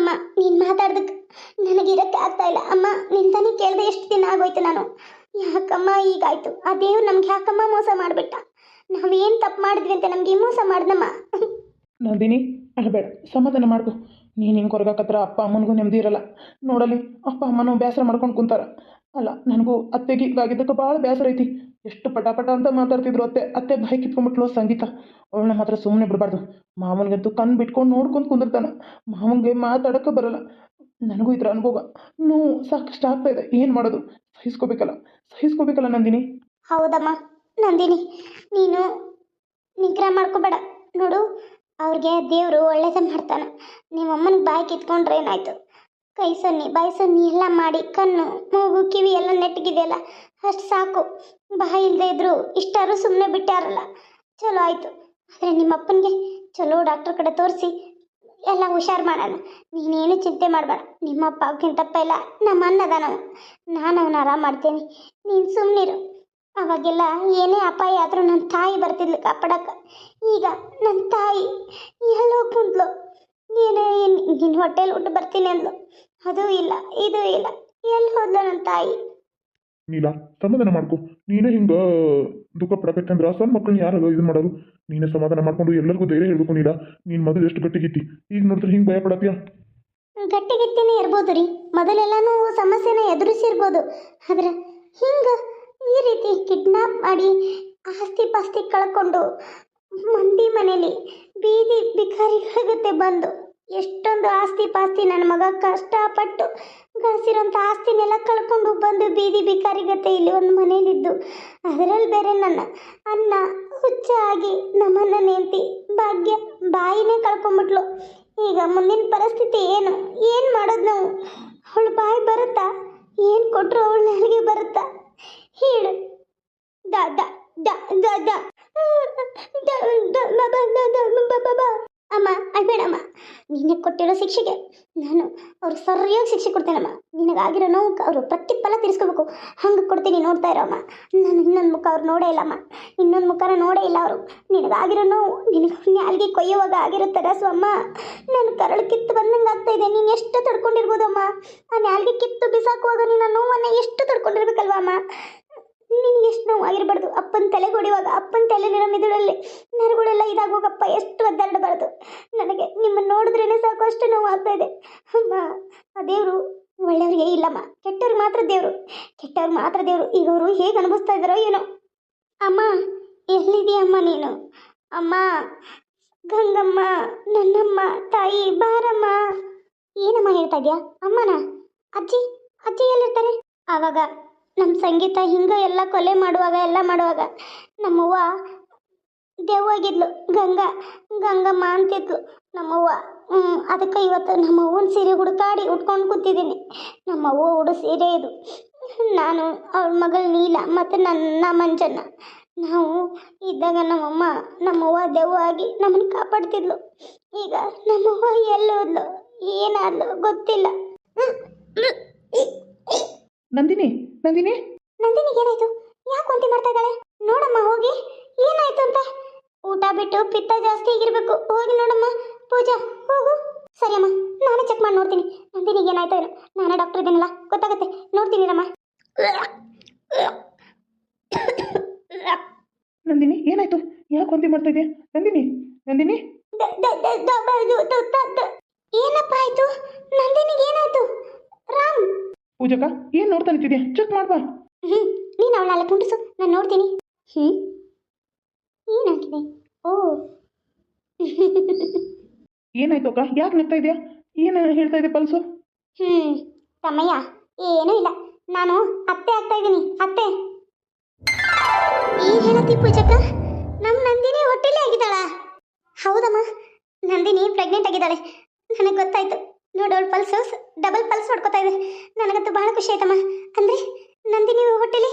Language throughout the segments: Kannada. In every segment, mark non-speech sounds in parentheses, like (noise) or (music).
ಅಮ್ಮ, ನೀನು ಮಾತಾಡ್ದಕ್ಕೆ ನನಗೆ ಇರಕ್ಕೆ ಆಗ್ತಾ ಇಲ್ಲ. ಅಮ್ಮ, ನಿಂತಾನೆ ಕೇಳ್ದೆ ಎಷ್ಟು ದಿನ ಆಗೋಯ್ತು ನಾನು. ಯಾಕಮ್ಮ ಈಗಾಯ್ತು ಆ ದೇವ್ರು ನಮ್ಗೆ ಯಾಕಮ್ಮ ಮೋಸ ಮಾಡಿಬಿಟ್ಟ? ನಾವೇನು ತಪ್ಪು ಮಾಡಿದ್ವಿ ಅಂತ ನಮ್ಗೆ ಮೋಸ ಮಾಡ್ದಮ್ಮ? ನಂದಿನಿ ಅಳಬೇಡ ಸಮಾಧಾನ ಮಾಡ್ಕೋ. ನೀನು ಹಿಂಗ್ ಕೊರಗಾಕತ್ರ ಅಪ್ಪ ಅಮ್ಮನಿಗೂ ನೆಮ್ಮದಿ ಇರಲ್ಲ. ನೋಡಲಿ ಅಪ್ಪ ಅಮ್ಮನೂ ಬೇಸರ ಮಾಡ್ಕೊಂಡು ಕುಂತಾರ. ಅಲ್ಲ, ನನಗೂ ಅತ್ತೆಗೆ ಇದಾಗಿದ್ದಕ್ಕೆ ಭಾಳ ಬೇಸರ ಐತಿ. ಎಷ್ಟು ಪಟ ಅಂತ ಮಾತಾಡ್ತಿದ್ರು ಅತ್ತೆ. ಅತ್ತೆ ಬಾಯಿ ಕಿತ್ಕೊಂಡ್ಬಿಟ್ಲು ಸಂಗೀತ. ಅವಳನ್ನ ಮಾತ್ರ ಸುಮ್ಮನೆ ಬಿಡಬಾರ್ದು. ಮಾವನಿಗಂತೂ ಕಣ್ಣು ಬಿಟ್ಕೊಂಡು ನೋಡ್ಕೊಂಡು ಕುಂದಿರ್ತಾನೆ. ಮಾವನಿಗೆ ಮಾತಾಡೋಕ್ಕೆ ಬರಲ್ಲ. ನನಗೂ ಇದ್ರ ಅನುಭವ. ನೋವು ಸಾಕಷ್ಟು ಆಗ್ತಾ ಇದೆ. ಏನು ಮಾಡೋದು? ಸಹಿಸ್ಕೋಬೇಕಲ್ಲ. ಸಹಿಸ್ಕೋಬೇಕಲ್ಲ ನಂದಿನಿ? ಹೌದಮ್ಮ. ನಂದಿನಿ, ನೀನು ನಿಗ್ರಹ ಮಾಡ್ಕೋಬೇಡ. ನೋಡು, ಅವ್ರಿಗೆ ದೇವರು ಒಳ್ಳೇದೇ ಮಾಡ್ತಾನೆ. ನಿಮ್ಮ ಅಮ್ಮನಿಗೆ ಬಾಯಿ ಕಿತ್ಕೊಂಡ್ರೆ ಏನಾಯ್ತು? ಕೈ ಸನ್ನಿ, ಬಾಯಿ ಸನ್ನಿ ಎಲ್ಲ ಮಾಡಿ, ಕಣ್ಣು, ಮೂಗು, ಕಿವಿ ಎಲ್ಲ ನೆಟ್ಟಗಿದೆಯಲ್ಲ ಅಷ್ಟು ಸಾಕು. ಬಾಯಿ ಇಲ್ಲದೆ ಇದ್ರು ಇಷ್ಟಾರು ಸುಮ್ಮನೆ ಬಿಟ್ಟಾರಲ್ಲ. ಚಲೋ ಆಯಿತು. ಆದರೆ ನಿಮ್ಮ ಅಪ್ಪನಿಗೆ ಚಲೋ ಡಾಕ್ಟ್ರ್ ಕಡೆ ತೋರಿಸಿ, ಎಲ್ಲ ಹುಷಾರು ಮಾಡೋಣ. ನೀನೇನು ಚಿಂತೆ ಮಾಡಬೇಡ. ನಿಮ್ಮ ಅಪ್ಪ ಅವಕ್ಕಿಂತಪ್ಪ ಇಲ್ಲ ನಮ್ಮ ಅನ್ನದ ನಾವು ನಾನು ಅವನ ಆರಾಮ ಮಾಡ್ತೇನೆ. ನೀನು ಸುಮ್ಮನಿರು ಅವಾಗೆಲ್ಲ ಏನೇ ಅಪಾಯ ಆದರೂ ನನ್ನ ತಾಯಿ ಬರ್ತಿದ್ಲು ಕಾಪಾಡಕ್ಕೆ. ಈಗ ನನ್ನ ತಾಯಿ ಎಲ್ಲೋ ಕುಂತ್ಲು. ಏನೇ ನಿನ್ನ ಹೊಟ್ಟೆಲಿ ಊಟ ಬರ್ತೀನಿ ಅಂದ್ಲು. ಅದು ಇಲ್ಲ ಇದು ಇಲ್ಲ. ಎಲ್ಲಿ ಹೋದ್ಲ ನನ್ನ ತಾಯಿ? ನೀಲ ಸಮಾಧಾನ ಮಾಡ್ಕೊ. ನೀನೇ ಹಿಂಗ ದುಃಖ ಪಡಕಂದ್ರ ಸಣ್ಣ ಮಕ್ಕಳನ್ನ ಯಾರು ಇದು ಮಾಡೋದು? ನೀನೇ ಸಮಾಧಾನ ಮಾಡ್ಕೊಂಡು ಎಲ್ಲರಿಗೂ ಧೈರ್ಯ ಹೇಳ್ಬೇಕು ನೀಲ. ನೀನ್ ಮೊದಲು ಎಷ್ಟು ಗಟ್ಟಿಗಿತ್ತಿ ಈಗ ನೋಡಿದ್ರೆ ಹಿಂಗೆ ಭಯ ಗಟ್ಟಿ ಗಿಟ್ಟಿನೇ ಇರ್ಬೋದು ರೀ. ಮೊದಲೆಲ್ಲಾನು ಸಮಸ್ಯೆನ ಎದುರಿಸಿರ್ಬೋದು ಆದ್ರೆ ಹಿಂಗ ಈ ರೀತಿ ಕಿಡ್ನಾಪ್ ಮಾಡಿ ಆಸ್ತಿ ಪಾಸ್ತಿ ಕಳ್ಕೊಂಡು ಮಂದಿ ಮನೇಲಿ ಬೀದಿ ಭಿಕಾರಿಗಳ ಬಂದು. ಎಷ್ಟೊಂದು ಆಸ್ತಿ ಪಾಸ್ತಿ ನನ್ನ ಮಗ ಕಷ್ಟಪಟ್ಟು ಗಳಿಸಿರೋಂಥ ಆಸ್ತಿನೆಲ್ಲ ಕಳ್ಕೊಂಡು ಬಂದು ಬೀದಿ ಬಿಕಾರಿಗತೆ ಇಲ್ಲಿ ಒಂದು ಮನೇಲಿದ್ದು ಅದರಲ್ಲಿ ಬೇರೆ ನನ್ನ ಅನ್ನ ಹುಚ್ಚ ಆಗಿ ನಮ್ಮನ್ನ ನೆಂತಿ ಭಾಗ್ಯ ಬಾಯಿನೇ ಕಳ್ಕೊಂಬಿಟ್ಲು ಈಗ ಮುಂದಿನ ಪರಿಸ್ಥಿತಿ ಏನು ಏನು ಮಾಡೋದು ನಾವು ಅವಳು ಬಾಯಿ ಬರುತ್ತಾ ಏನು ಕೊಟ್ಟರು ಅವಳು ನನಗೆ ಬರುತ್ತಾ ಹೇಳು ದ ದ ದ ದ ದ ಅಮ್ಮ ಅಳ್ಬೇಡಮ್ಮ ನಿನಗೆ ಕೊಟ್ಟಿರೋ ಶಿಕ್ಷೆಗೆ ನಾನು ಅವ್ರು ಸರಿಯಾಗಿ ಶಿಕ್ಷೆ ಕೊಡ್ತೇನಮ್ಮ ನಿನಗಾಗಿರೋ ನೋವು ಅವರು ಪ್ರತಿಫಲ ತಿರ್ಸ್ಕೋಬೇಕು. ಹಂಗೆ ಕೊಡ್ತೀನಿ ನೋಡ್ತಾ ಇರೋಮ್ಮ ನಾನು ಇನ್ನೊಂದು ಮುಖ ಅವ್ರು ನೋಡೇ ಇಲ್ಲಮ್ಮ. ಇನ್ನೊಂದು ಮುಖನ ನೋಡೇ ಇಲ್ಲ ಅವರು. ನಿನಗಾಗಿರೋ ನೋವು ನಿನಗೆ ಅಲ್ಲಿಗೆ ಕೊಯ್ಯುವಾಗ ಆಗಿರುತ್ತಾರೆ ಅಮ್ಮ ನಾನು ಕರಳು ಕಿತ್ತು ಬಂದಂಗೆ ಆಗ್ತಾ ಇದೆ. ನೀನು ಎಷ್ಟು ತಡ್ಕೊಂಡಿರ್ಬೋದಮ್ಮ ಆ ನಾಲ್ಗೆ ಕಿತ್ತು ಬಿಸಾಕುವಾಗ ನಿನ್ನ ನೋವನ್ನು ಎಷ್ಟು ತಡ್ಕೊಂಡಿರ್ಬೇಕಲ್ವಾ ಅಮ್ಮ? ನಿನಗೆ ಎಷ್ಟು ನೋವು ಆಗಿರಬಾರ್ದು. ಅಪ್ಪನ ತಲೆಗೆ ಹೊಡೆಯುವಾಗ ಅಪ್ಪನ ತಲೆಲಿರೋ ಮಿದುಳಲ್ಲಿ ನರಗಳೆಲ್ಲ ಇದಾಗೋಗಪ್ಪ, ಎಷ್ಟು ಒದ್ದಾಡಬಾರ್ದು. ನನಗೆ ನಿಮ್ಮನ್ನು ನೋಡಿದ್ರೇ ಸಾಕು, ಅಷ್ಟು ನೋವು ಆಗ್ತಾ ಇದೆ. ಅಮ್ಮ, ಆ ದೇವರು ಒಳ್ಳೆಯವ್ರಿಗೆ ಇಲ್ಲಮ್ಮ. ಕೆಟ್ಟವ್ರಿಗೆ ಮಾತ್ರ ದೇವರು. ಕೆಟ್ಟವ್ರಿಗೆ ಮಾತ್ರ ದೇವರು. ಈಗ ಅವರು ಹೇಗೆ ಅನುಭವಿಸ್ತಾ ಇದ್ದಾರೋ ಏನೋ. ಅಮ್ಮ ಎಲ್ಲಿದೆಯಮ್ಮ ನೀನು? ಅಮ್ಮ, ಗಂಗಮ್ಮ, ನನ್ನಮ್ಮ, ತಾಯಿ, ಬಾರಮ್ಮ. ಏನಮ್ಮ ಹೇಳ್ತಾ ಇದೆಯಾ? ಅಮ್ಮನ? ಅಜ್ಜಿ ಅಜ್ಜಿ ಎಲ್ಲಿರ್ತಾರೆ? ಆವಾಗ ನಮ್ಮ ಸಂಗೀತ ಹಿಂಗೆ ಎಲ್ಲ ಕೊಲೆ ಮಾಡುವಾಗ, ಎಲ್ಲ ಮಾಡುವಾಗ ನಮ್ಮವ್ವ ದೆವ್ವಾಗಿದ್ಲು ಗಂಗಾ, ಗಂಗಮ್ಮ ಅಂತಿದ್ಲು ನಮ್ಮವ್ವ. ಅದಕ್ಕೆ ಇವತ್ತು ನಮ್ಮವ್ವನ ಸೀರೆ ಹುಡುಕಾಡಿ ಉಟ್ಕೊಂಡು ಕೂತಿದ್ದೀನಿ. ನಮ್ಮವ್ವ ಉಡು ಸೀರೆ ಇದು. ನಾನು ಅವಳ ಮಗಳು ನೀಲ ಮತ್ತು ನನ್ನ ಮಂಜನ್ನ ನಾವು ಇದ್ದಾಗ ನಮ್ಮಮ್ಮ, ನಮ್ಮವ್ವ ದೆವ್ವ ಆಗಿ ನಮ್ಮನ್ನು ಕಾಪಾಡ್ತಿದ್ಲು. ಈಗ ನಮ್ಮವ್ವ ಎಲ್ಲೋದ್ಲು ಏನಾದ್ಲು? ಗೊತ್ತಿಲ್ಲ. ನಂದಿನಿ ನಂದಿನಿ? ನಂದಿನಿಗೆ ಏನಾಯ್ತು? ಯಾಕೆ ವಾಂತಿ ಮಾಡ್ತಾ ಇದ್ದಾಳೆ? ನೋಡಮ್ಮ ಹೋಗಿ. ಏನಾಯ್ತು ಅಂತ? ಊಟ ಬಿಟ್ಟು ಪಿತ್ತ ಜಾಸ್ತಿ ಆಗಿರ್ಬೇಕು. ಹೋಗಿ ನೋಡಮ್ಮ. ಪೂಜಾ ಹೋಗು. ಸರಿ ಅಮ್ಮ ನಾನೇ ಚೆಕ್ ಮಾಡಿ ನೋಡ್ತೀನಿ. ನಂದಿನಿಗೆ ಏನಾಯ್ತು ಏನೋ. ನಾನೇ ಡಾಕ್ಟರ್ ಇದ್ದೀನಲ್ಲ ಗೊತ್ತಾಗುತ್ತೆ. ನೋಡ್ತೀನಿ ರಮ್ಮ ನಂದಿನಿ ಏನಾಯ್ತು? ಯಾಕೆ ವಾಂತಿ ಮಾಡ್ತಾ ಇದೆಯಾ? ನಂದಿನಿ ನಂದಿನಿ? ಏನಪ್ಪ ಆಯ್ತು? ನಂದಿನಿಗೆ ಏನಾಯ್ತು? ರಾಮ್. ಪೂಜಕ ಏನು ನೋಡ್ತಾ ನಿಂತಿದ್ಯಾ? ಚೆಕ್ ಮಾಡ್ಬಾ. ಹ್ಮ್ ನೀನು ಅವಳಲ್ಲ ಕುಂಡಿಸು ನಾನು ನೋಡ್ತೀನಿ. ಹ್ಮ್? ಏನಾಗಿದೆ? ಓ. ಏನಾಯ್ತು ಅಕ್ಕ? ಯಾಕೆ ನಗ್ತಾ ಇದೆಯಾ? ಏನು ಹೇಳ್ತಾ ಇದೆ ಪಲ್ಸು? ಹ್ಮ್ ತಮ್ಮಯ್ಯ ಏನೂ ಇಲ್ಲ. ನಾನು ಅತ್ತೆ ಆಗ್ತಾ ಇದ್ದೀನಿ ಅತ್ತೆ. ಏನ್ ಹೇಳತ್ತಿ ಪೂಜಕ್ಕ ನಮ್ಮ ನಂದಿನಿ ಹೊಟ್ಟೆಲೇ ಆಗಿದ್ದಾಳ? ಹೌದಮ್ಮ ನಂದಿನಿ ಪ್ರೆಗ್ನೆಂಟ್ ಆಗಿದ್ದಾಳೆ. ನನಗೆ ಗೊತ್ತಾಯ್ತು. ನೋಡು ಪಲ್ಸಸ್ ಪಲ್ಸ್ ಡಬಲ್ ಪಲ್ಸ್ ಹೊಡ್ಕೋತಾ ಇದೆ ನನಗಂತೂ ಬಹಳ ಖುಷಿ ಆಯ್ತಮ್ಮ. ಅಂದ್ರೆ ನಂದಿನಿ ಹೊಟ್ಟೆಲಿ?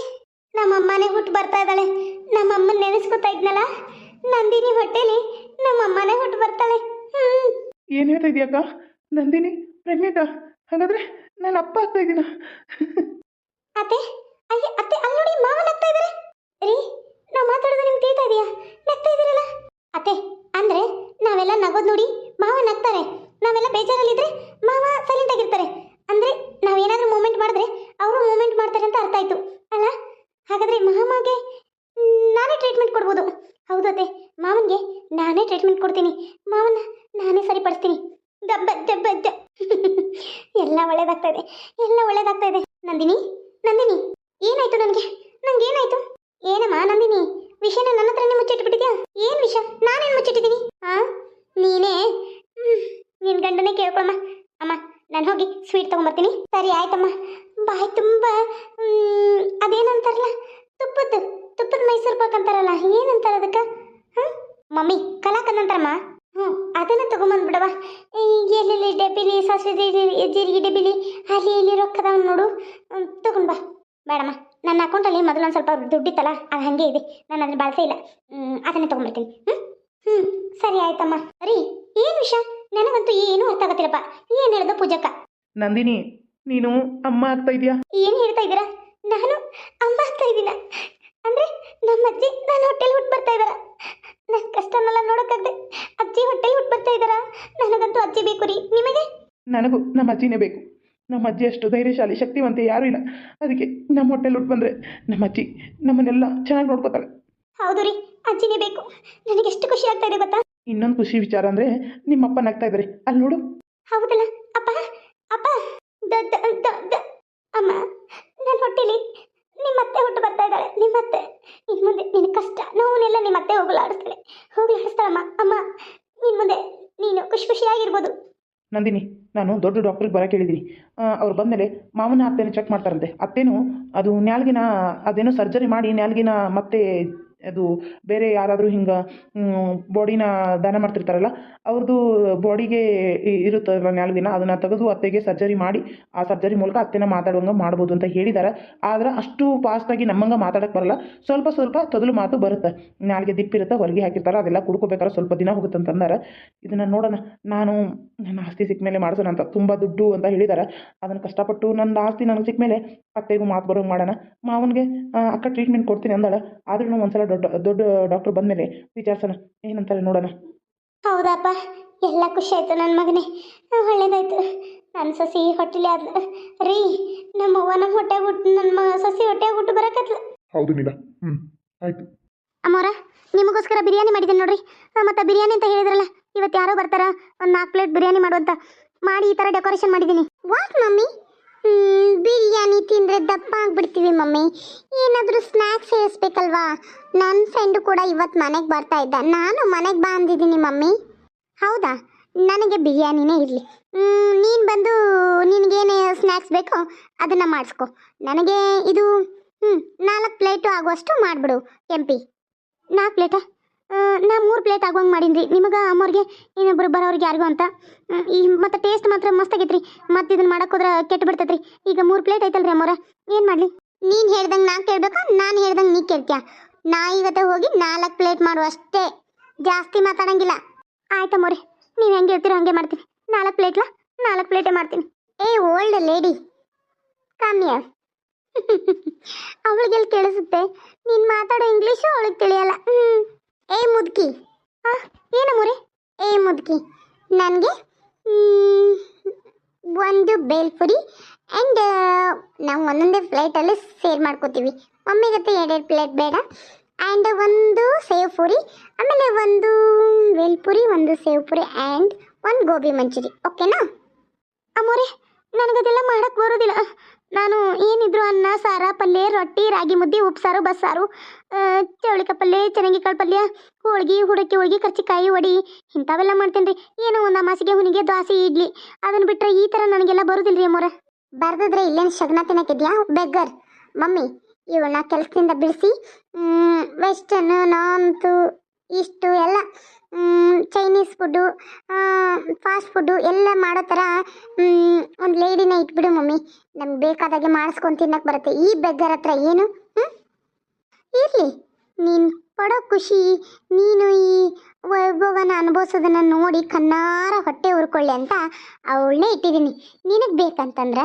ನಮ್ಮ ಅಮ್ಮನೇ ಹುಟ್ಟು ಬರ್ತಾ ಇದ್ದಾಳೆ. ನಮ್ಮ ಅಮ್ಮನ ನೆನೆಸ್ಕೊತಾ ಇದ್ನಲ್ಲ? ನಂದಿನಿ ಹೊಟ್ಟೆಲಿ ನಮ್ಮ ಅಮ್ಮನೇ ಹುಟ್ಟು ಬರ್ತಾಳೆ. ಹ್ಮ್. ಏನ್ ಹೇಳ್ತಾ ಇದೀಯಕ್ಕ ನಂದಿನಿ ಪ್ರೆಗ್ನೆಂಟಾ? ಹಾಗಾದ್ರೆ ನಾನು ಅಪ್ಪ ಆಗ್ತಾ ಇದ್ದೀನ? ಅತ್ತೆ ಅಯ್ಯ ಅತ್ತೆ ಅಲ್ಲಿ ನೋಡಿ ಮಾವ ನಗ್ತಾ ಇದ್ದಾರೆ ರೀ ನಾ ಮಾತಾಡೋದು ನಿಮ್ಗೆ ತಿಳಿತಾ ಇದೆಯಾ? ನಗ್ತಾ ಇದ್ದೀರಲ್ಲ? ಅತ್ತೆ ಅಂದ್ರೆ ನಾವೆಲ್ಲ ನಗೋದು ನೋಡಿ ಮಾವ ನಗ್ತಾರೆ. ನಾವೆಲ್ಲ ಬೇಜಾರಲ್ಲಿದ್ರೆ ಮಾವ ಸೈಲೆಂಟ್ ಆಗಿರ್ತಾರೆ. ಅಂದ್ರೆ ನಾವೇನಾದ್ರೂ ಮೂಮೆಂಟ್ ಮಾಡಿದ್ರೆ ಅವರು ಮೂಮೆಂಟ್ ಮಾಡ್ತಾರೆ ಅಂತ ಅರ್ಥ ಆಯ್ತು. ಅಲ್ಲ? ಹಾಗಾದ್ರೆ ಮಾಮಗೆ ನಾನೇ ಟ್ರೀಟ್ಮೆಂಟ್ ಕೊಡ್ಬೋದು. ಹೌದತೆ ಮಾವನಿಗೆ ನಾನೇ ಟ್ರೀಟ್ಮೆಂಟ್ ಕೊಡ್ತೀನಿ. ಮಾವನ ನಾನೇ ಸರಿಪಡಿಸ್ತೀನಿ. ದಬ್ಬ ದಬ್ಬ (laughs) ಎಲ್ಲ ಒಳ್ಳೇದಾಗ್ತಾ ಇದೆ ಎಲ್ಲ ಒಳ್ಳೇದಾಗ್ತಾ ಇದೆ ನಂದಿನಿ ನಂದಿನಿ, ಏನಾಯ್ತು ನನಗೆ? ನಂಗೆ ಏನಾಯ್ತು ಏನಮ್ಮ ನಂದಿನಿ, ವಿಷಯನ ನನ್ನ ಹತ್ರನೇ ಮುಚ್ಚಿಟ್ಬಿಟ್ಟಿದ್ಯಾ? ಏನು ವಿಷಯ? ನಾನೇನು ಮುಚ್ಚಿಟ್ಟಿದ್ದೀನಿ? ಹಾ ನೀನೇ? ನಿನ್ ಗಂಡನೇ ಕೇಳ್ಕೊಳಮ್ಮ. ಅಮ್ಮ, ನಾನು ಹೋಗಿ ಸ್ವೀಟ್ ತಗೊಂಬರ್ತೀನಿ. ಸರಿ, ಆಯ್ತಮ್ಮ. ಬಾಯ್ ತುಂಬ ಅದೇನಂತಾರಲ್ಲ? ತುಪ್ಪದ್ದು ತುಪ್ಪದ ಮೈಸೂರು ಪಾಕ್ ಅಂತಾರಲ್ಲ, ಏನಂತಾರ ಅದಕ್ಕೆ? ಹಾಂ? ಮಮ್ಮಿ, ಕಲಾಕಂದ್ ಅಂತಾರಮ್ಮ? ಹ್ಞೂ, ಅದನ್ನ ತಗೊಂಬಂದ್ಬಿಡವ ಎಲ್ಲೆಲ್ಲಿ ಡಬ್ಬಿಲಿ, ಸಾಸಿವೆ ಜೀರಿಗೆ ಡಬ್ಬಿಲಿ, ಅಲ್ಲಿ ಇಲ್ಲಿ ರೊಕ್ಕದ ನೋಡು. ತಗೊಂಡ್ ಬಾ. ಬೇಡಮ್ಮ, ನನ್ನ ಅಕೌಂಟಲ್ಲಿ ಮೊದಲು ಒಂದು ಸ್ವಲ್ಪ ದುಡ್ಡಿತ್ತಲ್ಲ, ಅದು ಹಾಗೆ ಇದೆ. ನಾನು ಅದನ್ನ ಬಳಸೇ ಇಲ್ಲ. ಅದನ್ನೇ ತಗೊಂಬರ್ತೀನಿ. ಹ್ಞೂ ಹ್ಞೂ ಸರಿ, ಆಯ್ತಮ್ಮ. ರೀ, ಏನು ವಿಷಯ? ನನಗಂತೂ ಏನು ಅರ್ಥ ಆಗತ್ತಿಲ್ಲಪ್ಪ. ಏನು ಹೇಳ್ದ ಪೂಜಕ್ಕ? ನಂದಿನಿ ನೀನು ಅಮ್ಮ ಆಗ್ತಾ ಇದೀಯಾ? ಏನು ಹೇಳ್ತಾ ಇದ್ದೀರಾ? ನಾನು ಅಮ್ಮ ಆಗ್ತಾ ಇದ್ದೀನ. ಅಂದ್ರೆ ನಮ್ಮ ಅಜ್ಜಿ ನನ್ನ ಹೊಟ್ಟೆಲಿ ಹುಟ್ಟು ಬರ್ತಾ ಇದಾರ ನನ್ನ ಕಷ್ಟನೆಲ್ಲ ನೋಡೋಕ್ಕಾಗದೆ ಅಜ್ಜಿ ಹೊಟ್ಟೆಲಿ ಹುಟ್ಟು ಬರ್ತಾ ಇದ್ದಾರ? ನನಗಂತೂ ಅಜ್ಜಿ ಬೇಕು ರೀ. ನಿಮಗೆ? ನನಗೂ ನಮ್ಮ ಅಜ್ಜಿನೇ ಬೇಕು. ನಮ್ಮ ಅಜ್ಜಿ ಅಷ್ಟು ಧೈರ್ಯಶಾಲಿ ಶಕ್ತಿವಂತೆ ಯಾರು ಇಲ್ಲ. ಅದಕ್ಕೆ ನಮ್ಮ ಹೊಟ್ಟೆಲಿ ಹುಟ್ಟು ಬಂದ್ರೆ ನಮ್ಮ ಅಜ್ಜಿ ನಮ್ಮನ್ನೆಲ್ಲ ಚೆನ್ನಾಗಿ ನೋಡ್ಕೋತಾಳೆ. ಹೌದು ರೀ. ಅಜ್ಜಿನೇ ಬೇಕು. ನನಗೆ ಎಷ್ಟು ಖುಷಿ ಆಗ್ತಾ ಇದೆ ಗೊತ್ತಾ? ಇನ್ನೊಂದು ಖುಷಿ ವಿಚಾರ ಅಂದರೆ ನಿಮ್ಮ ಅಪ್ಪ ನಗ್ತಾ ಇದ್ದಾರೆ ಅಲ್ಲಿ ನೋಡು. ಹೌದಲ್ಲ? ಅಪ್ಪ? ಅಪ್ಪ? ದ ದ ದ ದ. ಅಮ್ಮ ನನ್ನ ಹೊಟ್ಟೆಲಿ ನಿಮ್ಮತ್ತೆ ಹುಟ್ಟು ಬರ್ತಾ ಇದ್ದಾಳೆ ನಿಮ್ಮತ್ತೆ. ಇನ್ನು ಮುಂದೆ ನಿನ್ನ ಕಷ್ಟ ನೋವನ್ನೆಲ್ಲ ನಿಮ್ಮತ್ತೆ ಹೋಗಲಾಡಿಸ್ತಾಳೆ. ಹೋಗಲಾಡಿಸ್ತಾಳಮ್ಮ. ಅಮ್ಮ ಇನ್ನು ಮುಂದೆ ನೀನು ಖುಷಿ ಖುಷಿಯಾಗಿರ್ಬೋದು. ನಂದಿನಿ ನಾನು ದೊಡ್ಡ ಡಾಕ್ಟ್ರಿಗೆ ಬರೋಕೆ ಹೇಳಿದ್ದೀನಿ ಅವ್ರು ಬಂದಮೇಲೆ ಮಾವನ ಅತ್ತೆನ ಚೆಕ್ ಮಾಡ್ತಾರಂತೆ. ಅತ್ತೇನು ಅದು ನ್ಯಾಲ್ಗಿನ ಅದೇನೋ ಸರ್ಜರಿ ಮಾಡಿ ನ್ಯಾಲ್ಗಿನ ಮತ್ತೆ ಅದು ಬೇರೆ ಯಾರಾದರೂ ಹಿಂಗೆ ಬಾಡಿನ ದಾನ ಮಾಡ್ತಿರ್ತಾರಲ್ಲ ಅವ್ರದ್ದು ಬಾಡಿಗೆ ಇರುತ್ತಲ್ಲ ದಿನ ಅದನ್ನು ತೆಗೆದು ಅತ್ತೆಗೆ ಸರ್ಜರಿ ಮಾಡಿ, ಆ ಸರ್ಜರಿ ಮೂಲಕ ಅತ್ತೆನ ಮಾತಾಡುವಂಗೆ ಮಾಡ್ಬೋದು ಅಂತ ಹೇಳಿದ್ದಾರೆ ಆದ್ರೆ ಅಷ್ಟು ಫಾಸ್ಟಾಗಿ ನಮ್ಮಂಗೆ ಮಾತಾಡಕ್ಕೆ ಬರಲ್ಲ. ಸ್ವಲ್ಪ ಸ್ವಲ್ಪ ತೊದಲು ಮಾತು ಬರುತ್ತೆ. ನಾಲ್ಗೆ ದಿಪ್ಪಿರುತ್ತೆ ಹೊರಗೆ ಹಾಕಿರ್ತಾರೆ, ಅದೆಲ್ಲ ಕುಡ್ಕೋಬೇಕಾದ್ರೆ ಸ್ವಲ್ಪ ದಿನ ಹೋಗುತ್ತೆ ಅಂತಂದಾರೆ ಇದನ್ನು ನೋಡೋಣ. ನಾನು ನನ್ನ ಆಸ್ತಿ ಸಿಕ್ಕ ಮೇಲೆ ಮಾಡಿಸೋಣ ಅಂತ, ತುಂಬ ದುಡ್ಡು ಅಂತ ಹೇಳಿದ್ದಾರೆ ಅದನ್ನು ಕಷ್ಟಪಟ್ಟು ನನ್ನ ಆಸ್ತಿ ನನಗೆ ಸಿಕ್ಕ ಮೇಲೆ ಅತ್ತೆಗೂ ಮಾತು ಬರೋಂಗೆ ಮಾಡೋಣ. ಮಾವನಿಗೆ ಅಕ್ಕ ಟ್ರೀಟ್ಮೆಂಟ್ ಕೊಡ್ತೀನಿ ಅಂದಾಳೆ. ಆದ್ರೂ ಒಂದ್ಸಲ ದೊಡ್ಡ ದೊಡ್ಡ ಡಾಕ್ಟರ್ ಬಂದಮೇಲೆ ವಿಚಾರಿಸೋಣ. ಏನಂತಾರೆ ನೋಡೋಣ. ಹೌದಪ್ಪ ಎಲ್ಲ ಖುಷಿ ಆಯ್ತು ನನ್ನ ಮಗನೇ. ಒಳ್ಳೇದಾಯ್ತು. ನನ್ನ ಸಸಿ ಹೊಟ್ಟೆಲಿ ಆದ್ಲ ರೀ ನಮ್ಮ ಅವ್ವ ನಮ್ಮ ಹೊಟ್ಟೆಗೆ ಹುಟ್ಟು ನನ್ನ ಮಗ ಸಸಿ ಹೊಟ್ಟೆಗೆ ಹುಟ್ಟು ಬರಕತ್ಲ. ಹೌದು ನೀಲ ಹ್ಞೂ ಆಯ್ತು. ಅಮ್ಮವ್ರ ನಿಮಗೋಸ್ಕರ ಬಿರಿಯಾನಿ ಮಾಡಿದ್ದೀನಿ ನೋಡ್ರಿ. ಮತ್ತೆ ಬಿರಿಯಾನಿ ಅಂತ ಹೇಳಿದ್ರಲ್ಲ ಇವತ್ತು ಯಾರೋ ಬರ್ತಾರ ಒಂದು ನಾಲ್ಕು ಪ್ಲೇಟ್ ಬಿರಿಯಾನಿ ಮಾಡುವಂತ ಮಾಡಿ ಈ ಥರ ಡೆಕೋರೇಷನ್ ಮಾಡಿದ್ದೀನಿ. What mummy? ಬಿರಿಯಾನಿ ತಿಂದರೆ ದಪ್ಪ ಆಗ್ಬಿಡ್ತೀವಿ ಮಮ್ಮಿ. ಏನಾದರೂ ಸ್ನ್ಯಾಕ್ಸ್ ಸೇರಿಸ್ಬೇಕಲ್ವಾ? ನನ್ನ ಫ್ರೆಂಡು ಕೂಡ ಇವತ್ತು ಮನೆಗೆ ಬರ್ತಾ ಇದ್ದ. ನಾನು ಮನೆಗೆ ಬಾ ಅಂದಿದ್ದೀನಿ ಮಮ್ಮಿ. ಹೌದಾ? ನನಗೆ ಬಿರಿಯಾನಿನೇ ಇರಲಿ. ನೀನು ಬಂದು ನಿನಗೇನು ಸ್ನ್ಯಾಕ್ಸ್ ಬೇಕೋ ಅದನ್ನು ಮಾಡಿಸ್ಕೊ. ನನಗೆ ಇದು ಹ್ಞೂ ನಾಲ್ಕು ಪ್ಲೇಟು ಆಗುವಷ್ಟು ಮಾಡಿಬಿಡು, ಕೆಂಪಿ. ನಾಲ್ಕು ಪ್ಲೇಟಾ ನಾ ಮೂರು ಪ್ಲೇಟ್ ಆಗುವಂಗೆ ಮಾಡೀನಿ ನಿಮಗೆ ಅಮ್ಮವ್ರಿಗೆ ಇನ್ನೊಬ್ರು ಬರೋರಿಗೆ ಯಾರಿಗೂ ಅಂತ. ಈ ಮತ್ತು ಟೇಸ್ಟ್ ಮಾತ್ರ ಮಸ್ತ್ ರೀ ಮತ್ತು ಇದನ್ನ ಮಾಡಕ್ಕೆ ಹೋದ್ರೆ ಕೆಟ್ಟು ಬಿಡ್ತೈತ್ರಿ. ಈಗ ಮೂರು ಪ್ಲೇಟ್ ಐತಲ್ರಿ ಅಮ್ಮವ್ರ ಏನು ಮಾಡಲಿ? ನೀನು ಹೇಳ್ದಂಗೆ ನಾನು ಕೇಳ್ಬೇಕಾ? ನಾನು ಹೇಳ್ದಂಗೆ ನೀ ಕೇಳ್ತೀಯ? ನಾ ಇವತ್ತು ಹೋಗಿ ನಾಲ್ಕು ಪ್ಲೇಟ್ ಮಾಡು ಅಷ್ಟೇ. ಜಾಸ್ತಿ ಮಾತಾಡಂಗಿಲ್ಲ. ಆಯ್ತಮ್ಮವ್ರಿ ನೀವು ಹೆಂಗೆ ಹೇಳ್ತೀರೋ ಹಂಗೆ ಮಾಡ್ತೀನಿ. ನಾಲ್ಕು ಪ್ಲೇಟ್ಲ ನಾಲ್ಕು ಪ್ಲೇಟೇ ಮಾಡ್ತೀನಿ. ಏ ಓಲ್ಡ್ ಲೇಡಿ ಕಮ್ಮಿ ಅವಳಿಗೆಲ್ಲಿ ಕೇಳಿಸುತ್ತೆ. ನೀನು ಮಾತಾಡೋ ಇಂಗ್ಲೀಷು ಅವಳಿಗೆ ತಿಳಿಯಲ್ಲ. ಹ್ಞೂ ಏ ಮುದುಕಿ. ಏನು ಏನಮ್ಮೂರಿ ಏ ಮುದುಕಿ, ನನಗೆ ಒಂದು ಬೇಲ್ಪುರಿ ಆ್ಯಂಡ್ ನಾವು ಒಂದೊಂದೇ ಪ್ಲೇಟಲ್ಲಿ ಸೇರ್ ಮಾಡ್ಕೋತೀವಿ. ಒಮ್ಮೆಗತ್ತೆ ಎರಡೆರಡು ಪ್ಲೇಟ್ ಬೇಡ. ಆ್ಯಂಡ್ ಒಂದು ಸೇವ್ ಪುರಿ ಆಮೇಲೆ ಒಂದು ಬೇಲ್ಪುರಿ ಒಂದು ಸೇವ್ ಪುರಿ ಆ್ಯಂಡ್ ಒಂದು ಗೋಬಿ ಮಂಚೂರಿ. ಓಕೆನಾ ಅಮ್ಮೋರೆ ನನಗದೆಲ್ಲ ಮಾಡೋಕ್ಕೆ ಬರೋದಿಲ್ಲ. ನಾನು ಏನಿದ್ರು ಅನ್ನ, ಸಾರ, ಪಲ್ಯ, ರೊಟ್ಟಿ, ರಾಗಿ ಮುದ್ದೆ ಉಪ್ಸಾರು ಬಸ್ಸಾರು ಚವಳಿಕ ಪಲ್ಯ ಚೆನ್ನಾಗಿಕಾಳು ಪಲ್ಯ, ಹೋಳ್ಗೆ, ಹುಡಕಿ ಹೋಳ್ಗೆ, ಕರ್ಚಿಕಾಯಿ, ವಡಿ, ಇಂಥವೆಲ್ಲ ಮಾಡ್ತೇನೆ ರೀ ಏನೋ ಒಂದು ಅಮಾಸಿಗೆ ಹುನಿಗೆ ದೋಸೆ ಇಡ್ಲಿ. ಅದನ್ನು ಬಿಟ್ಟರೆ ಈ ಥರ ನನಗೆಲ್ಲ ಬರೋದಿಲ್ಲ ರೀ ಅಮ್ಮೋರ. ಬರ್ದಿದ್ರೆ, ಇಲ್ಲೇನು ಶಗ್ನ ತಿನ್ನಕ್ಕಿದ್ಯಾ? ಬೆಗ್ಗರ್ ಮಮ್ಮಿ, ಇವಳನ್ನ ಕೆಲಸದಿಂದ ಬಿಡಿಸಿ ವೆಸ್ಟನ್ನು ನಾನ್ತು, ಇಷ್ಟು ಎಲ್ಲ. ಚೈನೀಸ್ ಫುಡ್ಡು ಫಾಸ್ಟ್ ಫುಡ್ಡು ಎಲ್ಲ ಮಾಡೋ ಥರ ಒಂದು ಲೇಡಿನ ಇಟ್ಬಿಡು ಮಮ್ಮಿ. ನಮ್ಗೆ ಬೇಕಾದಾಗೆ ಮಾಡಿಸ್ಕೊಂಡು ತಿನ್ನಕ್ಕೆ ಬರುತ್ತೆ. ಈ ಬೆಗ್ಗರ ಹತ್ರ ಏನು? ಹ್ಞೂ ಇರಲಿ. ನೀನು ಪಡೋ ಖುಷಿ, ನೀನು ಈ ವೈಭವನ ಅನುಭವಿಸೋದನ್ನು ನೋಡಿ ಕಣ್ಣಾರ ಹೊಟ್ಟೆ ಉರ್ಕೊಳ್ಳಿ ಅಂತ ಅವಳನ್ನೇ ಇಟ್ಟಿದ್ದೀನಿ ನಿನಗೆ ಬೇಕಂತಂದ್ರೆ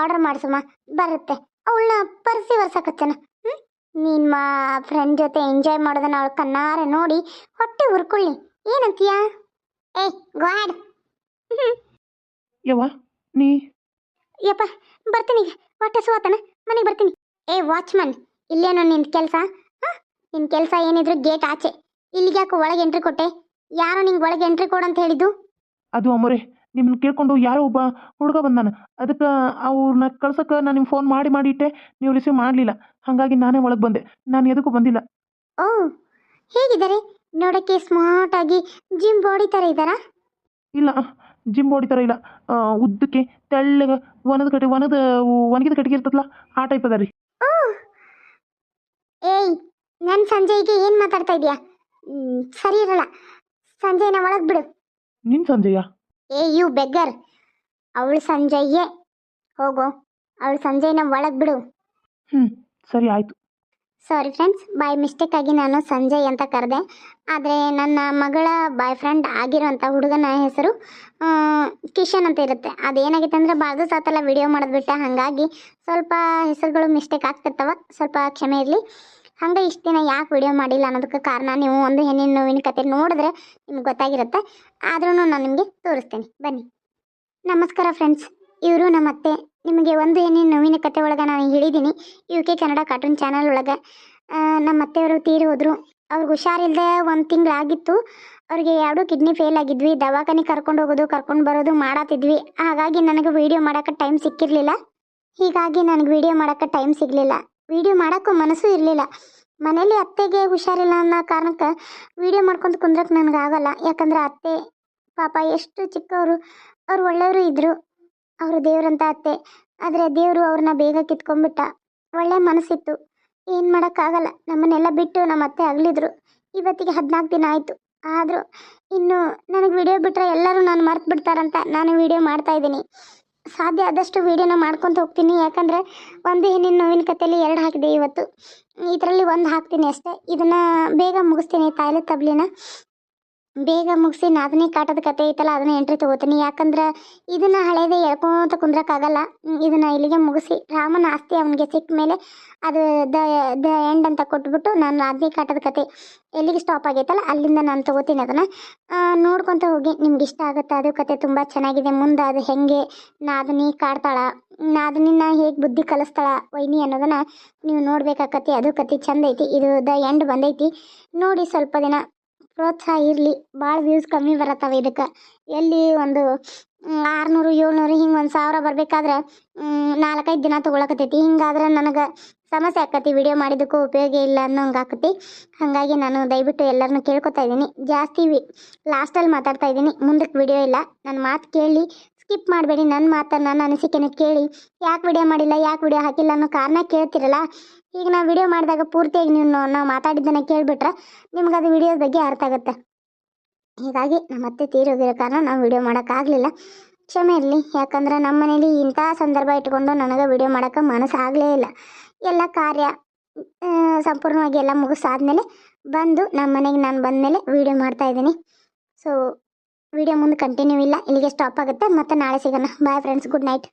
ಆರ್ಡರ್ ಮಾಡಿಸಮ್ಮ. ಬರುತ್ತೆ. ಅವಳನ್ನ ಪರಿಸಿ ವರ್ಸಕತ್ತನ ಹ್ಞೂ ನೀನು ಮಾ ಫ್ರೆಂಡ್ ಜೊತೆ ಎಂಜಾಯ್ ಮಾಡೋದನ್ನ ಅವಳು ಕಣ್ಣಾರ ನೋಡಿ ಹೊಟ್ಟೆ ಉರ್ಕೊಳ್ಳಿ. ಏನಂತೀಯ? ಏ ಗಾಡ್ ಯವ್ವ ನೀ? ಯಪ್ಪ ಬರ್ತೀನಿ ಈಗ. ಹೊಟ್ಟೆ ಸೋತನ ಮನೆಗೆ ಬರ್ತೀನಿ. ಏ ವಾಚ್ಮನ್ ಇಲ್ಲೇನೋ ನಿನ್ನ ಕೆಲಸ? ನಿನ್ ನಿನ್ನ ಕೆಲಸ ಏನಿದ್ರು ಗೇಟ್ ಆಚೆ. ಇಲ್ಲಿಗೆ ಯಾಕೋ ಒಳಗೆ ಎಂಟ್ರಿ ಕೊಟ್ಟೆ? ಯಾರೋ ನಿಂಗೆ ಒಳಗೆ ಎಂಟ್ರಿ ಕೊಡು ಅಂತ ಹೇಳಿದ್ದು? ಅದು ಅಮ್ಮೋರೆ ನಿಮ್ಮನ್ನ ಕೇಳ್ಕೊಂಡು ಯಾರೋ ಒಬ್ಬ ಹುಡುಗ ಬಂದಾನ. ಅದಕ್ಕೆ ಅವ್ರನ್ನ ಕಳ್ಸೋಕೆ ನಾನು ನಿಮ್ಗೆ ಫೋನ್ ಮಾಡಿ ಮಾಡಿ ಇಟ್ಟೆ. ನೀವು ರಿಸೀವ್ ಮಾಡಲಿಲ್ಲ. ಹಾಗಾಗಿ ನಾನೇ ಒಳಗೆ ಬಂದೆ. ನಾನು ಎದಕ್ಕೂ ಬಂದಿಲ್ಲ. ಓ ಹೇಗಿದ್ದಾರೆ? ನೋಡೋಕ್ಕೆ ಸ್ಮಾರ್ಟ್ ಆಗಿ ಜಿಮ್ ಬಾಡಿ ಥರ ಇದ್ದಾರಾ? ಇಲ್ಲ ಜಿಮ್ ಬಾಡಿ ಥರ ಇಲ್ಲ. ಆ, ಉದ್ದಕ್ಕೆ ತೆಳ್ಳಗೆ ಒಣದ ಕಟ್ಟಿ ಒಣದ ಒಣಗಿದ ಕಟ್ಟಿಗೆ ಇರ್ತದಲ್ಲ ಆ ಟೈಪ್ ಅದ ರೀ. ಓ ಏಯ್ ನನ್ನ ಸಂಜಯ್ಗೆ ಏನು ಮಾತಾಡ್ತಾ ಇದೀಯಾ ಮ್, ಸರಿ ಇರಲ್ಲ. ಸಂಜಯ್ನ ಒಳಗೆ ಬಿಡು. ನಿನ್ನ ಸಂಜೆಯ? ಏ ಯು ಬೆಗ್ಗರ್. ಅವಳು ಸಂಜಯ್ಯೇ. ಹೋಗೋ. ಅವಳು ಸಂಜಯ್ನ ಒಳಗೆ ಬಿಡು. ಹ್ಞೂ ಸರಿ ಆಯಿತು. ಸಾರಿ ಫ್ರೆಂಡ್ಸ್ ಬೈ ಮಿಸ್ಟೇಕ್ ಆಗಿ ನಾನು ಸಂಜಯ್ ಅಂತ ಕರೆದೆ. ಆದರೆ ನನ್ನ ಮಗಳ ಬಾಯ್ ಫ್ರೆಂಡ್ ಆಗಿರೋಂಥ ಹುಡುಗನ ಹೆಸರು ಕಿಶನ್ ಅಂತ ಇರುತ್ತೆ. ಅದೇನಾಗಿತ್ತು ಅಂದರೆ ಬಾಜು ಸಾತಲ್ಲ ವಿಡಿಯೋ ಮಾಡೋದು ಬಿಟ್ಟೆ. ಹಾಗಾಗಿ ಸ್ವಲ್ಪ ಹೆಸರುಗಳು ಮಿಸ್ಟೇಕ್ ಆಗ್ತಿರ್ತಾವ. ಸ್ವಲ್ಪ ಕ್ಷಮೆ ಇರಲಿ. ಹಂಗೆ ಇಷ್ಟು ದಿನ ಯಾಕೆ ವಿಡಿಯೋ ಮಾಡಿಲ್ಲ ಅನ್ನೋದಕ್ಕೆ ಕಾರಣ ನೀವು ಒಂದು ಹೆಣ್ಣಿನ ನೋವಿನ ಕತೆ ನೋಡಿದ್ರೆ ನಿಮ್ಗೆ ಗೊತ್ತಾಗಿರುತ್ತೆ. ಆದ್ರೂ ನಾನು ನಿಮಗೆ ತೋರಿಸ್ತೀನಿ. ಬನ್ನಿ. ನಮಸ್ಕಾರ ಫ್ರೆಂಡ್ಸ್ ಇವರು ನಮ್ಮ ಅತ್ತೆ. ನಿಮಗೆ ಒಂದು ಹೆಣ್ಣಿನ ನೋವಿನ ಕತೆ ಒಳಗೆ ನಾನು ಹೇಳಿದ್ದೀನಿ U K Kannada cartoon channel ಒಳಗೆ. ನಮ್ಮ ಅತ್ತೆಯವರು ತೀರಿ ಹೋದರು. ಅವ್ರಿಗೆ ಹುಷಾರಿಲ್ಲದೆ ಒಂದು ತಿಂಗಳಾಗಿತ್ತು. ಅವ್ರಿಗೆ ಎರಡೂ ಕಿಡ್ನಿ ಫೇಲ್ ಆಗಿದ್ವಿ. ದವಾಖಾನೆ ಕರ್ಕೊಂಡು ಹೋಗೋದು, ಕರ್ಕೊಂಡು ಬರೋದು ಮಾಡತ್ತಿದ್ವಿ ಹಾಗಾಗಿ ನನಗೆ ವೀಡಿಯೋ ಮಾಡೋಕ್ಕೆ ಟೈಮ್ ಸಿಕ್ಕಿರಲಿಲ್ಲ. ಹೀಗಾಗಿ ನನಗೆ ವೀಡಿಯೋ ಮಾಡೋಕ್ಕೆ ಟೈಮ್ ಸಿಗಲಿಲ್ಲ. ವೀಡಿಯೋ ಮಾಡೋಕ್ಕೂ ಮನಸ್ಸು ಇರಲಿಲ್ಲ. ಮನೇಲಿ ಅತ್ತೆಗೆ ಹುಷಾರಿಲ್ಲ ಅನ್ನೋ ಕಾರಣಕ್ಕೆ ವಿಡಿಯೋ ಮಾಡ್ಕೊಂಡು ಕುಂದ್ರಕ್ಕೆ ನನಗೆ ಆಗಲ್ಲ. ಯಾಕಂದ್ರೆ ಅತ್ತೆ, ಪಾಪ ಎಷ್ಟು ಚಿಕ್ಕವರು, ಅವ್ರು ಒಳ್ಳೆಯವರು ಇದ್ದರು ಅವರು ದೇವ್ರಂತ ಅತ್ತೆ. ಆದರೆ ದೇವರು ಅವ್ರನ್ನ ಬೇಗ ಕಿತ್ಕೊಂಡ್ಬಿಟ್ಟ. ಒಳ್ಳೆ ಮನಸ್ಸಿತ್ತು. ಏನು ಮಾಡೋಕ್ಕಾಗಲ್ಲ ನಮ್ಮನ್ನೆಲ್ಲ ಬಿಟ್ಟು ನಮ್ಮ ಅತ್ತೆ ಅಗಲಿದ್ರು. ಇವತ್ತಿಗೆ ಹದಿನಾಲ್ಕು ದಿನ ಆಯಿತು. ಆದರೂ ಇನ್ನು ನನಗೆ ವಿಡಿಯೋ ಬಿಟ್ಟರೆ ಎಲ್ಲರೂ ನಾನು ಮರ್ತು ಬಿಡ್ತಾರಂತ ನಾನು ವಿಡಿಯೋ ಮಾಡ್ತಾ ಇದ್ದೀನಿ. ಸಾಧ್ಯ ಆದಷ್ಟು ವೀಡಿಯೋನ ಮಾಡ್ಕೊತ ಹೋಗ್ತೀನಿ. ಯಾಕಂದರೆ ಒಂದು ಹಿಂದಿನ ನೋವಿನ ಕಥೆಯಲ್ಲಿ ಎರಡು ಹಾಕಿದೆ ಇವತ್ತು. ಇದರಲ್ಲಿ ಒಂದು ಹಾಕ್ತೀನಿ ಅಷ್ಟೇ. ಇದನ್ನು ಬೇಗ ಮುಗಿಸ್ತೀನಿ ತಾಯಿಲೆ ತಬ್ಲಿನ. ಬೇಗ ಮುಗಿಸಿ ನಾದನೇ ಕಾಟದ ಕತೆ ಐತಲ್ಲ, ಅದನ್ನ ಎಂಟ್ರಿ ತಗೋತೀನಿ. ಯಾಕಂದ್ರೆ ಇದನ್ನ ಹಳೇದೇ ಎಳ್ಕೊಂತ ಕುಂದ್ರಕ್ಕಾಗಲ್ಲ. ಇದನ್ನ ಇಲ್ಲಿಗೆ ಮುಗಿಸಿ ರಾಮನ ಆಸ್ತಿ ಅವನಿಗೆ ಸಿಕ್ಕ ಮೇಲೆ ಅದು ದ ದ ಎಂಡ್ ಅಂತ ಕೊಟ್ಬಿಟ್ಟು ನಾನು ನಾದನೇ ಕಾಟದ ಕತೆ ಎಲ್ಲಿಗೆ ಸ್ಟಾಪ್ ಆಗೈತಲ್ಲ, ಅಲ್ಲಿಂದ ನಾನು ತಗೋತೀನಿ ಅದನ್ನು. ನೋಡ್ಕೊತ ಹೋಗಿ. ನಿಮ್ಗೆ ಇಷ್ಟ ಆಗುತ್ತೆ? ಅದು ಕತೆ ತುಂಬ ಚೆನ್ನಾಗಿದೆ. ಮುಂದೆ ಅದು ಹೆಂಗೆ? ನಾದನಿ ಕಾಡ್ತಾಳ? ನಾದನಿನ ಹೇಗೆ ಬುದ್ಧಿ ಕಲಿಸ್ತಾಳ ವೈನಿ ಅನ್ನೋದನ್ನ ನೀವು ನೋಡ್ಬೇಕಾಕತಿ. ಅದು ಕತೆ ಚಂದ ಐತಿ. ಇದು ದ ಎಂಡ್ ಬಂದೈತಿ. ನೋಡಿ ಸ್ವಲ್ಪ ದಿನ ಪ್ರೋತ್ಸಾಹ ಇರಲಿ. ಭಾಳ ವ್ಯೂಸ್ ಕಮ್ಮಿ ಬರತ್ತವೆ ಇದಕ್ಕೆ. ಎಲ್ಲಿ ಒಂದು ಆರುನೂರು, ಏಳ್ನೂರು, ಹಿಂಗೆ ಒಂದು ಸಾವಿರ ಬರಬೇಕಾದ್ರೆ ನಾಲ್ಕೈದು ದಿನ ತೊಗೊಳಕತ್ತೈತಿ. ಹಿಂಗಾದ್ರೆ ನನಗೆ ಸಮಸ್ಯೆ ಆಕತಿ ವಿಡಿಯೋ ಮಾಡಿದ್ದಕ್ಕೂ ಉಪಯೋಗ ಇಲ್ಲ ಅನ್ನೋಂಗೆ ಆಕತಿ. ಹಾಗಾಗಿ ನಾನು ದಯವಿಟ್ಟು ಎಲ್ಲರನ್ನೂ ಕೇಳ್ಕೊತಾ ಇದ್ದೀನಿ. ಜಾಸ್ತಿ ಲಾಸ್ಟಲ್ಲಿ ಮಾತಾಡ್ತಾ ಇದ್ದೀನಿ. ಮುಂದಕ್ಕೆ ವಿಡಿಯೋ ಇಲ್ಲ. ನನ್ನ ಮಾತು ಕೇಳಿ ಸ್ಕಿಪ್ ಮಾಡಬೇಡಿ ನನ್ನ ಮಾತನ್ನು ನನ್ನ ಅನಿಸಿಕೆನ ಕೇಳಿ. ಯಾಕೆ ವಿಡಿಯೋ ಮಾಡಿಲ್ಲ, ಯಾಕೆ ವಿಡಿಯೋ ಹಾಕಿಲ್ಲ ಅನ್ನೋ ಕಾರಣ ಕೇಳ್ತಿರಲ್ಲ. ಈಗ ನಾವು ವಿಡಿಯೋ ಮಾಡಿದಾಗ ಪೂರ್ತಿಯಾಗಿ ನೀವು ನಾವು ಮಾತಾಡಿದ್ದನ್ನು ಕೇಳಿಬಿಟ್ರೆ ನಿಮ್ಗೆ ಅದು ವಿಡಿಯೋದ ಬಗ್ಗೆ ಅರ್ಥ ಆಗುತ್ತೆ. ಹೀಗಾಗಿ ನಮ್ಮ ಅತ್ತೆ ತೀರೋಗಿರೋ ಕಾರಣ ನಾವು ವಿಡಿಯೋ ಮಾಡೋಕ್ಕಾಗಲಿಲ್ಲ ಕ್ಷಮೆ ಇರಲಿ, ಯಾಕಂದ್ರೆ ನಮ್ಮ ಮನೇಲಿ ಇಂಥ ಸಂದರ್ಭ ಇಟ್ಕೊಂಡು ನನಗೆ ವಿಡಿಯೋ ಮಾಡೋಕ್ಕೆ ಮನಸ್ಸು ಆಗಲೇ ಇಲ್ಲ. ಎಲ್ಲ ಕಾರ್ಯ ಸಂಪೂರ್ಣವಾಗಿ ಎಲ್ಲ ಮುಗಿಸಾದ್ಮೇಲೆ ಬಂದು ನಮ್ಮ ಮನೆಗೆ ನಾನು ಬಂದಮೇಲೆ ವಿಡಿಯೋ ಮಾಡ್ತಾ ಮಾಡ್ತಾಯಿದ್ದೀನಿ ಸೊ ವಿಡಿಯೋ ಮುಂದೆ ಕಂಟಿನ್ಯೂ ಇಲ್ಲ ಇಲ್ಲಿಗೆ ಸ್ಟಾಪ್ ಆಗುತ್ತೆ. ಮತ್ತೆ ನಾಳೆ ಸಿಗೋಣ. Bye friends good night